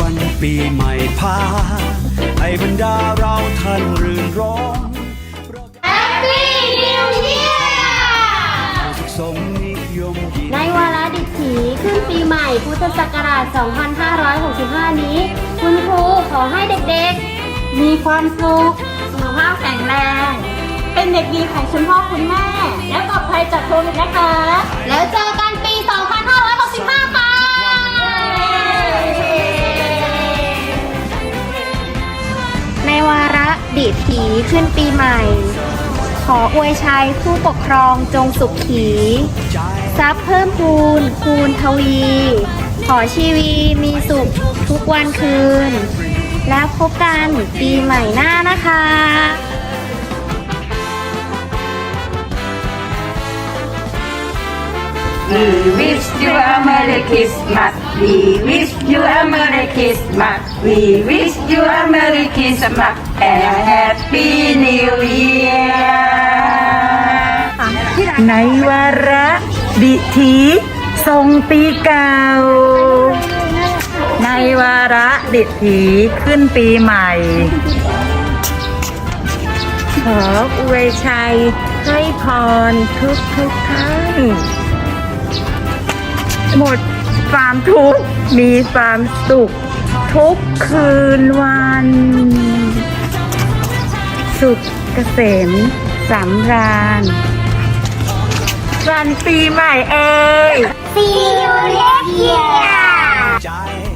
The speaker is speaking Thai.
วันปีใหม่พาให้บรรดาเราท่านรื่นรม Happy New Year สุขสมนิยมยินในวาระดิถีขึ้นปีใหม่พุทธศักราช 2565 นี้ คุณครูขอให้เด็กๆ มีความสุขสุขภาพแข็งแรง เป็นเด็กดีของคุณพ่อคุณแม่ และปลอดภัยจากโควิดนะคะ แล้ว ดีดผีขึ้นปีใหม่ ขออวยชัยผู้ปกครองจงสุขขีทรัพย์เพิ่มพูนคูณทวี ขอชีวีมีสุขทุกวันคืน แล้วพบกันปีใหม่หน้านะคะ We wish you a Merry Christmas. We wish you a Merry Christmas. We wish you a Merry Christmas and a Happy New Year. ในวาระดิถีทรงปีเก่า ในวาระดิถีขึ้นปีใหม่ ขออวยชัยให้พรทุกทุกท่าน หมดความทุกข์มีความสุข ทุกคืนวัน สุขเกษมสำราญวันปีใหม่เอ่ย See you next year